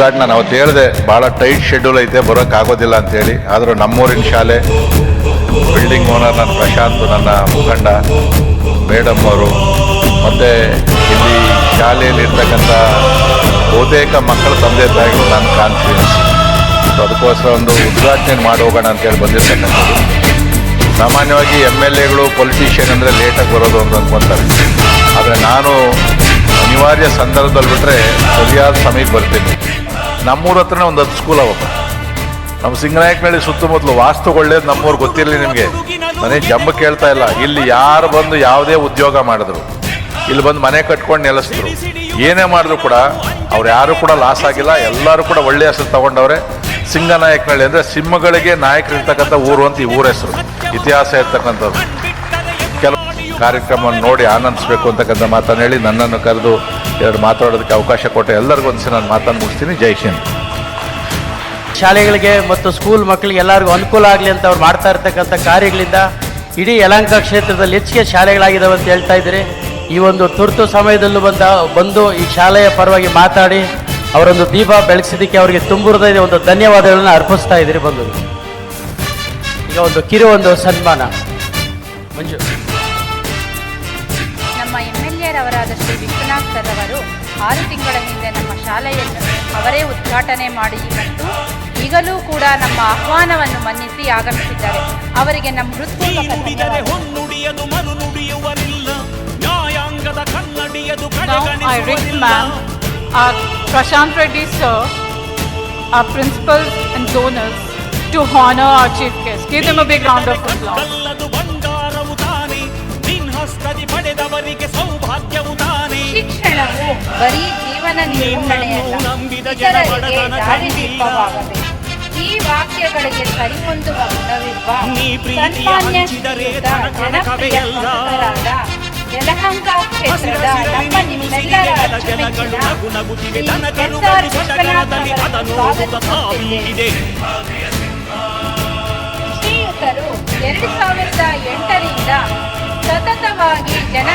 ಉದ್ಘಾಟನೆ ನಾವು ಹೇಳಿದೆ, ಭಾಳ ಟೈಟ್ ಶೆಡ್ಯೂಲ್ ಐತೆ ಬರೋಕ್ಕಾಗೋದಿಲ್ಲ ಅಂತೇಳಿ. ಆದರೂ ನಮ್ಮೂರಿನ ಶಾಲೆ ಬಿಲ್ಡಿಂಗ್ ಓನರ್ ನನ್ನ ಪ್ರಶಾಂತ್, ನನ್ನ ಮುಖಂಡ ಮೇಡಮ್ ಅವರು, ಮತ್ತು ಇಲ್ಲಿ ಶಾಲೆಯಲ್ಲಿರ್ತಕ್ಕಂಥ ಬಹುತೇಕ ಮಕ್ಕಳ ತಂದೆ ತಾಯಿಗಳು ನಾನು ಕಾನ್ಫಿಡೆನ್ಸ್ ಸೊ ಅದಕ್ಕೋಸ್ಕರ ಒಂದು ಉದ್ಘಾಟನೆ ಮಾಡಿ ಹೋಗೋಣ ಅಂತೇಳಿ ಬಂದಿರ್ತಕ್ಕಂಥದ್ದು. ಸಾಮಾನ್ಯವಾಗಿ ಎಂ ಎಲ್ ಎಗಳು ಪೊಲಿಟಿಷಿಯನ್ ಅಂದರೆ ಲೇಟಾಗಿ ಬರೋದು ಅಂತ ಅಂದ್ಕೊತಾರೆ. ಆದರೆ ನಾನು ಅನಿವಾರ್ಯ ಸಂದರ್ಭದಲ್ಲಿ ಬಿಟ್ಟರೆ ಸರಿಯಾದ ಸಮಯಕ್ಕೆ ಬರ್ತೀನಿ. ನಮ್ಮೂರ ಹತ್ರನೇ ಒಂದು ಹತ್ತು ಸ್ಕೂಲ್ ಅವಪ್ಪ ನಮ್ಮ ಸಿಂಗನಾಯಕನಹಳ್ಳಿ ಸುತ್ತಮುತ್ತಲು ವಾಸ್ತು ಒಳ್ಳೇದು ನಮ್ಮೂರು ಗೊತ್ತಿರಲಿ ನಿಮಗೆ. ಮನೆ ಜಂಬ ಕೇಳ್ತಾ ಇಲ್ಲ. ಇಲ್ಲಿ ಯಾರು ಬಂದು ಯಾವುದೇ ಉದ್ಯೋಗ ಮಾಡಿದ್ರು. ಇಲ್ಲಿ ಬಂದು ಮನೆ ಕಟ್ಕೊಂಡು ನೆಲೆಸಿದ್ರು. ಏನೇ ಮಾಡಿದ್ರು ಕೂಡ ಅವ್ರು ಯಾರು ಕೂಡ ಲಾಸ್ ಆಗಿಲ್ಲ. ಎಲ್ಲರೂ ಕೂಡ ಒಳ್ಳೆಯ ಹೆಸರು ತಗೊಂಡವ್ರೆ. ಸಿಂಗನಾಯಕನಹಳ್ಳಿ ಅಂದರೆ ಸಿಂಹಗಳಿಗೆ ನಾಯಕರಿರ್ತಕ್ಕಂಥ ಊರು ಅಂತ ಈ ಊರ ಹೆಸರು. ಇತಿಹಾಸ ಇರ್ತಕ್ಕಂಥದ್ದು ಕೆಲವು ಕಾರ್ಯಕ್ರಮವನ್ನು ನೋಡಿ ಆನಂದಿಸ್ಬೇಕು ಅಂತಕ್ಕಂಥ ಮಾತನ್ನು ಹೇಳಿ ನನ್ನನ್ನು ಕರೆದು ಎರಡು ಮಾತಾಡೋದಕ್ಕೆ ಅವಕಾಶ ಕೊಟ್ಟು. ಎಲ್ಲರಿಗೂ ಒಂದ್ಸಲ ನಾನು ಮಾತನ್ನು ಮುಗಿಸ್ತೀನಿ. ಜೈ ಹಿಂದ್. ಶಾಲೆಗಳಿಗೆ ಮತ್ತು ಸ್ಕೂಲ್ ಮಕ್ಕಳಿಗೆ ಎಲ್ಲರಿಗೂ ಅನುಕೂಲ ಆಗಲಿ ಅಂತ ಅವ್ರು ಮಾಡ್ತಾ ಇರ್ತಕ್ಕಂಥ ಕಾರ್ಯಗಳಿಂದ ಇಡೀ ಯಲಹಂಕ ಕ್ಷೇತ್ರದಲ್ಲಿ ಹೆಚ್ಚಿಗೆ ಶಾಲೆಗಳಾಗಿದ್ದಾವೆ ಅಂತ ಹೇಳ್ತಾ ಇದ್ದೀರಿ. ಈ ಒಂದು ತುರ್ತು ಸಮಯದಲ್ಲೂ ಬಂದ, ಬಂದು ಈ ಶಾಲೆಯ ಪರವಾಗಿ ಮಾತಾಡಿ ಅವರೊಂದು ದೀಪ ಬೆಳಗಿಸಿದ್ದಕ್ಕೆ ಅವರಿಗೆ ತುಂಬುರದ ಒಂದು ಧನ್ಯವಾದಗಳನ್ನು ಅರ್ಪಿಸ್ತಾ ಇದ್ದೀರಿ ಬಂದು ಈಗ ಒಂದು ಕಿರು ಒಂದು ಸನ್ಮಾನ. ಮಂಜು. ನಮ್ಮ ಎಂ ಎಲ್ ಎರವರಾದ ಶ್ರೀ ವಿಶ್ವನಾಥ್ ಸರ್ ಅವರು ಆರು ತಿಂಗಳ ಹಿಂದೆ ನಮ್ಮ ಶಾಲೆಯನ್ನು ಅವರೇ ಉದ್ಘಾಟನೆ ಮಾಡಿ ಮತ್ತು ಈಗಲೂ ಕೂಡ ನಮ್ಮ ಆಹ್ವಾನವನ್ನು ಮನ್ನಿಸಿ ಆಗಮಿಸಿದ್ದಾರೆ ಅವರಿಗೆ ನಮ್ಮ ಹೃತ್ಪೂರ್ವಕ ರೆಡ್ಡಿ ಸರ್ ಹೊನ್ನುಡಿಯದು ಪ್ರಿನ್ಸಿಪಲ್ ಅಂಡ್ ನ್ಯಾಯಾಂಗದ ಟು ಹಾನರ್ ಆ chief our Prashant Reddy sir, our principals and donors to honor our chief guest. Give them a big round of applause. ನಿನ್ಹಸ್ತದಿ ಪಡೆದವರಿಗೆ ಸೌಭಾಗ್ಯವು ತಾನೇ. ಶಿಕ್ಷಣವು ಬರೀ ಜೀವನ ನಿರ್ವಹಣೆಯಲ್ಲ ಇತರರಿಗೆ ದಾರಿದೀಪವಾಗಬೇಕು ಈ ವಾಕ್ಯಗಳಿಗೆ ಸರಿಹೊಂದುವ ಗುಣವಿರುವ ಸನ್ಮಾನ್ಯ ಜನಪ್ರಿಯ. ಸಂಸದರಾದ ಯಲಹಂಕ ಕ್ಷೇತ್ರದ ನಮ್ಮ ನಿಮ್ಮೆಲ್ಲರ ಜನಗಳು ನಗು ನಗುತ್ತಿವೆ ಶ್ರೀ ದನಕರು ಎಸ್ ಆರ್ ಸಡಗರದಲ್ಲಿ ವಿಶ್ವನಾಥ್ ಅದನ್ನು ಅವರನ್ನು ತಾವೀಗಿದೆ ಶ್ರೀಯುತರು ಎರಡು ಸಾವಿರದ ಸತತವಾಗಿ ಜನ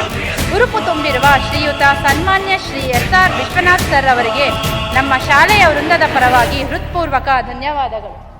ಗುರುಪು ತುಂಬಿರುವ ಶ್ರೀಯುತ ಸನ್ಮಾನ್ಯ Shri S R Vishwanath sir ಅವರಿಗೆ ನಮ್ಮ ಶಾಲೆಯ ವೃಂದದ ಪರವಾಗಿ ಹೃತ್ಪೂರ್ವಕ ಧನ್ಯವಾದಗಳು.